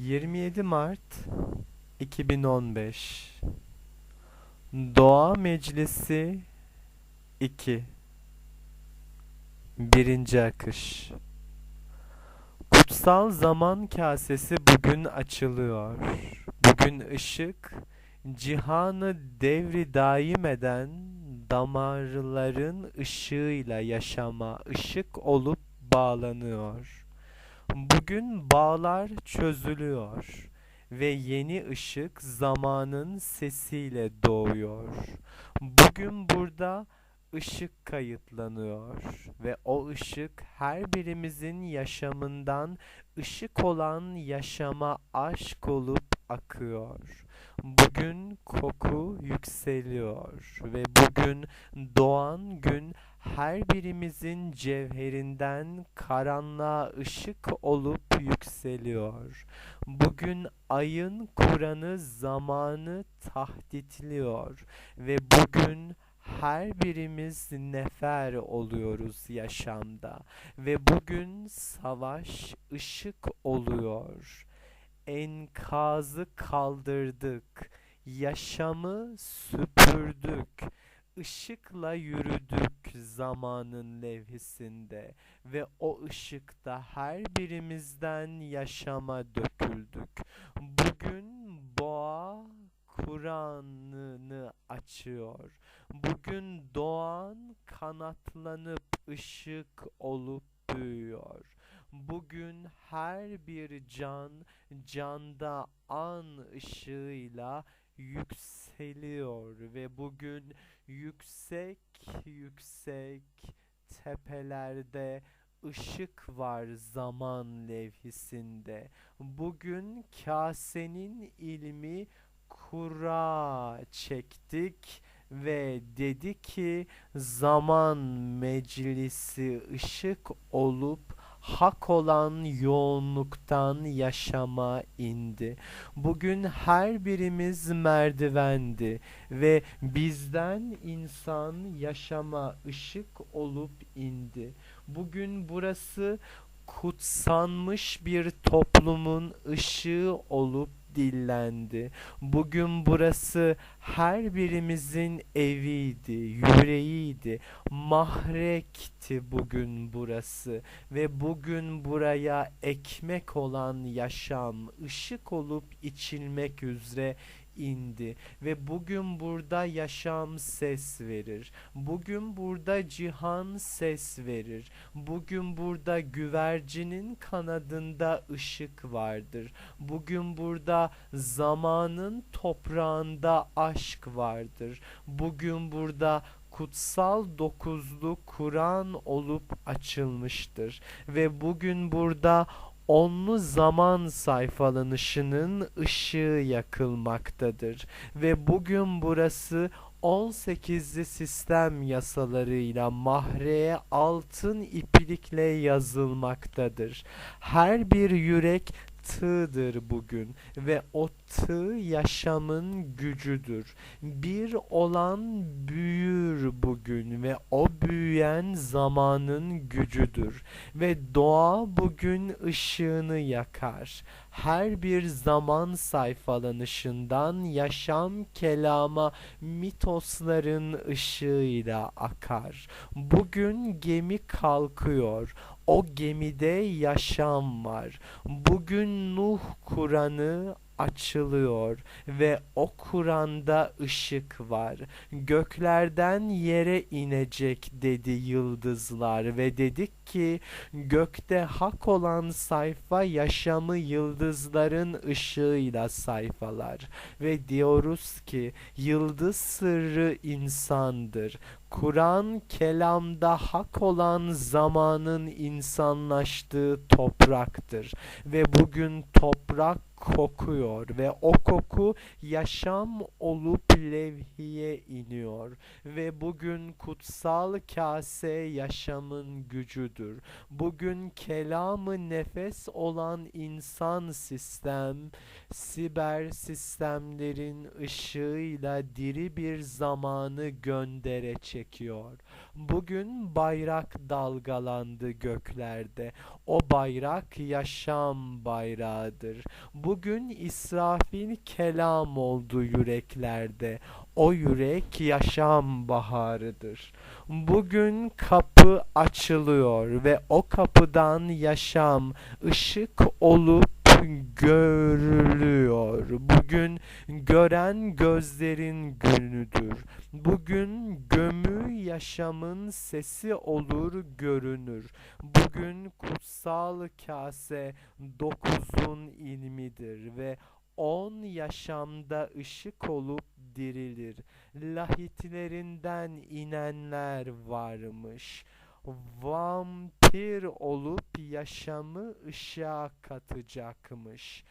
27 Mart 2015 Doğa Meclisi 2 Birinci Akış Kutsal zaman kasesi bugün açılıyor. Bugün ışık, cihanı devri daim eden damarların ışığıyla yaşama ışık olup bağlanıyor. Bugün bağlar çözülüyor ve yeni ışık zamanın sesiyle doğuyor. Bugün burada ışık kayıtlanıyor ve o ışık her birimizin yaşamından ışık olan yaşama aşk olup akıyor. Bugün koku yükseliyor ve bugün doğan gün her birimizin cevherinden karanlığa ışık olup yükseliyor. Bugün ayın Kur'an'ı zamanı tahditliyor ve bugün her birimiz nefer oluyoruz yaşamda ve bugün savaş ışık oluyor. Enkazı kaldırdık, yaşamı süpürdük, ışıkla yürüdük zamanın levhisinde ve o ışıkta her birimizden yaşama döküldük. Bugün boğa Kur'an'ını açıyor. Bugün doğan kanatlanıp ışık olup büyüyor. Bugün her bir can canda an ışığıyla yükseliyor ve bugün yüksek yüksek tepelerde ışık var zaman levhisinde. Bugün kasenin ilmi kura çektik ve dedi ki zaman meclisi ışık olup hak olan yoğunluktan yaşama indi. Bugün her birimiz merdivendi ve bizden insan yaşama ışık olup indi. Bugün burası kutsanmış bir toplumun ışığı olup dillendi. Bugün burası her birimizin eviydi, yüreğiydi, mahrekti bugün burası ve bugün buraya ekmek olan yaşam, ışık olup içilmek üzere indi ve bugün burada yaşam ses verir. Bugün burada cihan ses verir. Bugün burada güvercinin kanadında ışık vardır. Bugün burada zamanın toprağında aşk vardır. Bugün burada kutsal dokuzlu Kur'an olup açılmıştır ve bugün burada onlu zaman sayfalanışının ışığı yakılmaktadır ve bugün burası 18'li sistem yasalarıyla mahreye altın iplikle yazılmaktadır. Her bir yürek tığdır bugün ve o tığ yaşamın gücüdür. Bir olan büyür bugün ve o büyüyen zamanın gücüdür ve doğa bugün ışığını yakar. Her bir zaman sayfalanışından yaşam kelama mitosların ışığıyla akar. Bugün gemi kalkıyor. O gemide yaşam var. Bugün Nuh Kur'an'ı açılıyor ve o Kur'an'da ışık var. Göklerden yere inecek dedi yıldızlar ve dedik ki gökte hak olan sayfa yaşamı yıldızların ışığıyla sayfalar ve diyoruz ki yıldız sırrı insandır. Kur'an kelamda hak olan zamanın insanlaştığı topraktır ve bugün toprak kokuyor ve o koku yaşam olup levhiye iniyor ve bugün kutsal kase yaşamın gücüdür. Bugün kelamı nefes olan insan sistem, siber sistemlerin ışığıyla diri bir zamanı göndere çekiyor. Bugün bayrak dalgalandı göklerde. O bayrak yaşam bayrağıdır. Bu Bugün İsrafil kelam oldu yüreklerde. O yürek yaşam baharıdır. Bugün kapı açılıyor ve o kapıdan yaşam ışık olup görülüyor. Bugün gören gözlerin günüdür. Bugün gömü yaşamın sesi olur görünür. Bugün kutsal kase dokuzun ilmidir ve on yaşamda ışık olup dirilir. Lahitlerinden inenler varmış vampir olup yaşamı ışığa katacakmış.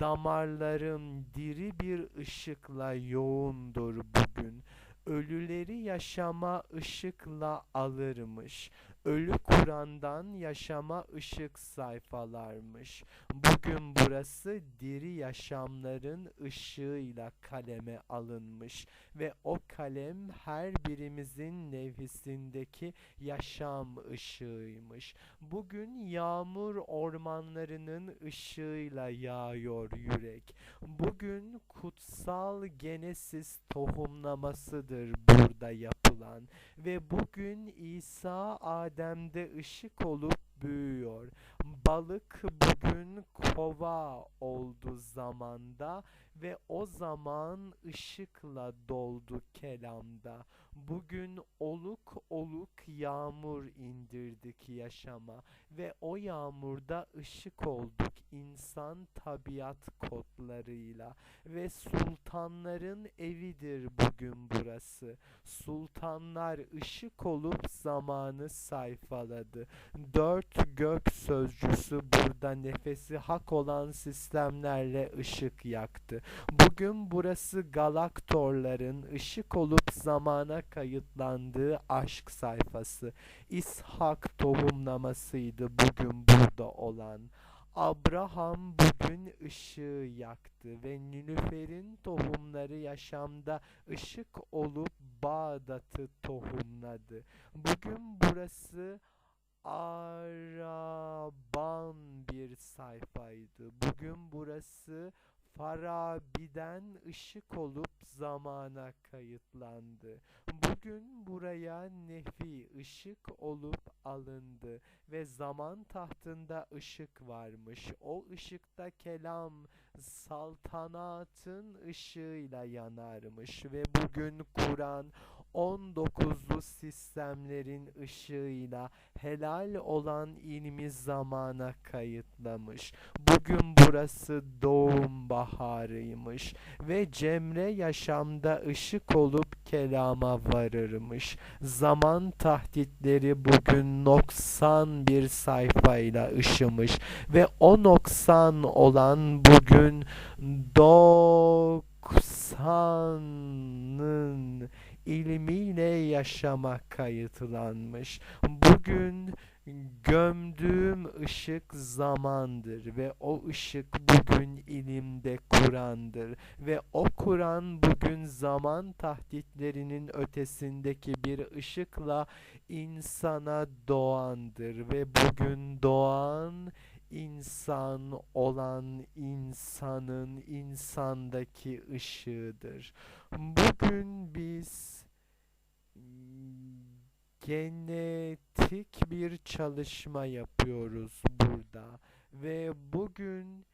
Damarlarım diri bir ışıkla yoğundur bugün. Ölüleri yaşama ışıkla alırmış. Ölü Kur'an'dan yaşama ışık sayfalarmış. Bugün burası diri yaşamların ışığıyla kaleme alınmış ve o kalem her birimizin nefisindeki yaşam ışığıymış. Bugün yağmur ormanlarının ışığıyla yağıyor yürek. Bugün kutsal genesis tohumlamasıdır burada yapılan ve bugün İsa Adem'de ışık olup büyüyor. Balık bugün kova oldu zamanda ve o zaman ışıkla doldu kelamda. Bugün oluk oluk yağmur indirdik yaşama ve o yağmurda ışık olduk insan tabiat kodlarıyla ve sultanların evidir bugün burası. Sultanlar ışık olup zamanı sayfaladı. Dört gök sözcüsü burada nefesi hak olan sistemlerle ışık yaktı. Bugün burası galaktorların ışık olup zamana kayıtlandığı aşk sayfası. İshak tohumlamasıydı bugün burada olan. Abraham bugün ışığı yaktı ve Nilüfer'in tohumları yaşamda ışık olup Bağdat'ı tohumladı. Bugün burası araban bir sayfaydı. Bugün burası Farabi'den ışık olup zamana kayıtlandı. Bugün buraya nefi ışık olup alındı ve zaman tahtında ışık varmış. O ışıkta kelam saltanatın ışığıyla yanarmış ve bugün Kur'an 19'lu sistemlerin ışığıyla helal olan ilmi zamana kayıtlamış. Bugün burası doğum baharıymış ve Cemre yaşamda ışık olup kelama varırmış. Zaman tahditleri bugün noksan bir sayfayla ışımış ve o noksan olan bugün doksanın ilmiyle yaşama kayıtlanmış. Bugün gömdüğüm ışık zamandır ve o ışık bugün ilimde Kur'an'dır ve o Kur'an bugün zaman tahditlerinin ötesindeki bir ışıkla insana doğandır ve bugün doğan insan olan insanın insandaki ışığıdır. Bugün biz genetik bir çalışma yapıyoruz burada ve bugün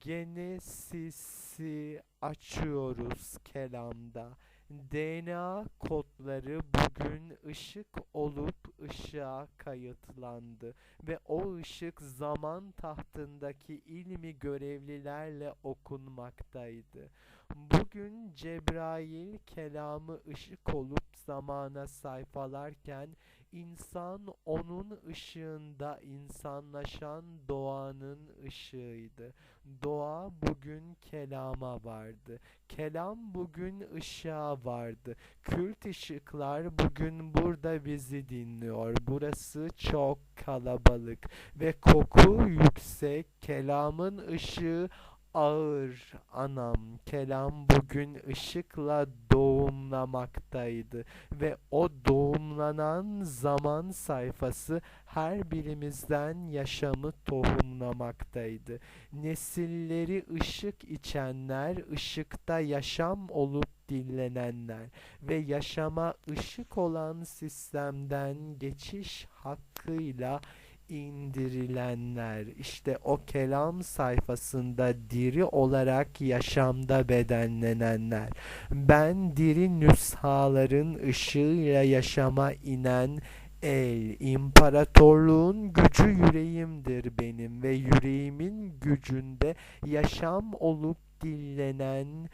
genesisi açıyoruz kelamda. DNA kodları bugün ışık olup ışığa kayıtlandı ve o ışık zaman tahtındaki ilmi görevlilerle okunmaktaydı. Bugün Cebrail kelamı ışık olup zamana sayfalarken insan onun ışığında insanlaşan doğanın ışığıydı. Doğa bugün kelama vardı. Kelam bugün ışığa vardı. Kült ışıklar bugün burada bizi dinliyor. Burası çok kalabalık ve koku yüksek. Kelamın ışığı ağır anam kelam bugün ışıkla doğumlamaktaydı ve o doğumlanan zaman sayfası her birimizden yaşamı tohumlamaktaydı. Nesilleri ışık içenler, ışıkta yaşam olup dinlenenler ve yaşama ışık olan sistemden geçiş hakkıyla indirilenler işte o kelam sayfasında diri olarak yaşamda bedenlenenler ben diri nüshaların ışığıyla yaşama inen el imparatorluğun gücü yüreğimdir benim ve yüreğimin gücünde yaşam olup dinlenen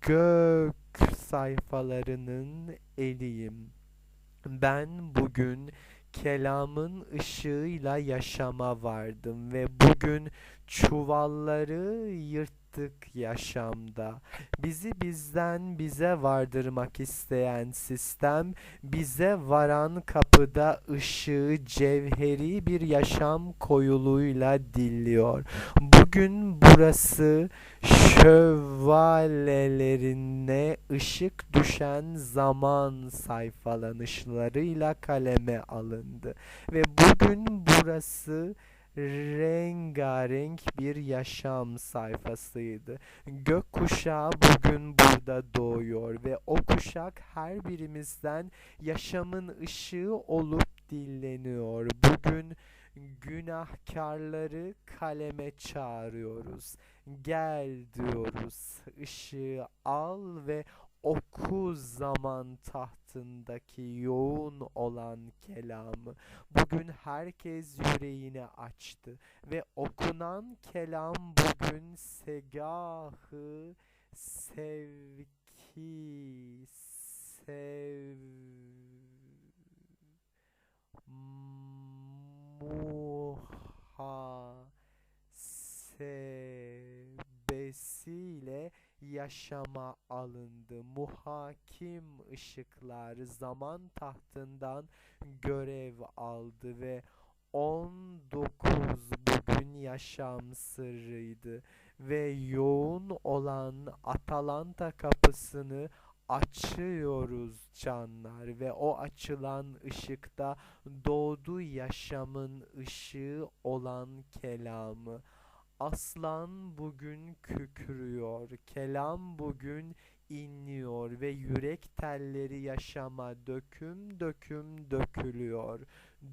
gök sayfalarının eliyim. Ben bugün kelamın ışığıyla yaşama vardım ve bugün çuvalları yırttık yaşamda. Bizi bizden bize vardırmak isteyen sistem bize varan kapıda ışığı cevheri bir yaşam koyuluyla dilliyor. Bugün burası şövalyelerine ışık düşen zaman sayfalanışlarıyla kaleme alındı. Ve bugün burası rengarenk bir yaşam sayfasıydı. Gök kuşağı bugün burada doğuyor ve o kuşak her birimizden yaşamın ışığı olup dilleniyor. Bugün günahkarları kaleme çağırıyoruz. Gel diyoruz. Işığı al ve oku zaman tahtındaki yoğun olan kelamı. Bugün herkes yüreğini açtı ve okunan kelam bugün segahı sevki sev muhasebesiyle yaşama alındı. Muhakim ışıklar zaman tahtından görev aldı ve 19 bugün yaşam sırrıydı ve yoğun olan Atalanta kapısını açıyoruz canlar ve o açılan ışıkta doğdu yaşamın ışığı olan kelamı. Aslan bugün kükrüyor, kelam bugün inliyor ve yürek telleri yaşama döküm döküm dökülüyor.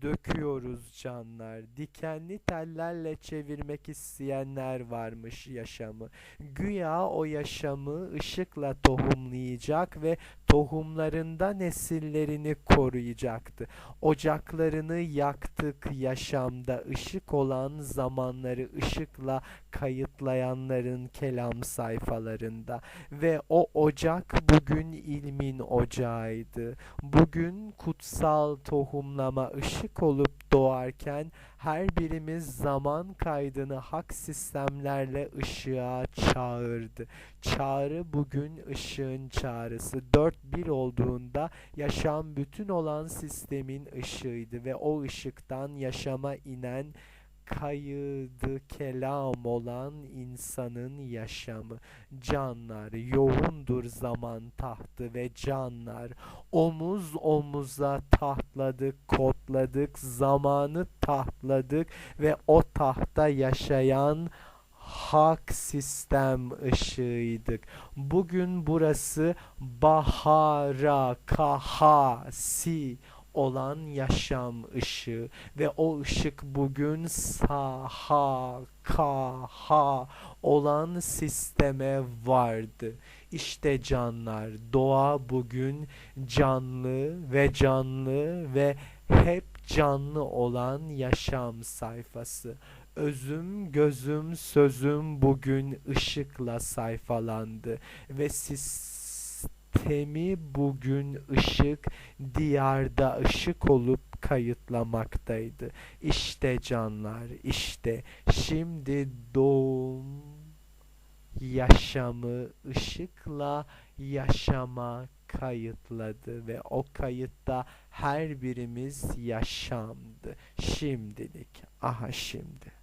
Döküyoruz canlar. Dikenli tellerle çevirmek isteyenler varmış yaşamı. Güya o yaşamı ışıkla tohumlayacak ve tohumlarında nesillerini koruyacaktı. Ocaklarını yaktık yaşamda ışık olan zamanları ışıkla kayıtlayanların kelam sayfalarında ve o ocak bugün ilmin ocağıydı. Bugün kutsal tohumlama ışık olup doğarken her birimiz zaman kaydını hak sistemlerle ışığa çağırdı. Çağrı bugün ışığın çağrısı. Dört bir olduğunda yaşam bütün olan sistemin ışığıydı ve o ışıktan yaşama inen kayıdı kelam olan insanın yaşamı. Canlar yoğundur zaman tahtı ve canlar omuz omuza tahtladık, kodladık, zamanı tahtladık ve o tahta yaşayan hak sistem ışığıydık. Bugün burası bahara, kahasi olan yaşam ışığı ve o ışık bugün saha, kaha olan sisteme vardı. İşte canlar, doğa bugün canlı ve canlı ve hep canlı olan yaşam sayfası. Özüm, gözüm, sözüm bugün ışıkla sayfalandı ve sistemi bugün ışık, diyarda ışık olup kayıtlamaktaydı. İşte canlar, işte şimdi doğum yaşamı ışıkla yaşama kayıtladı ve o kayıtta her birimiz yaşamdı. Şimdilik, aha şimdi.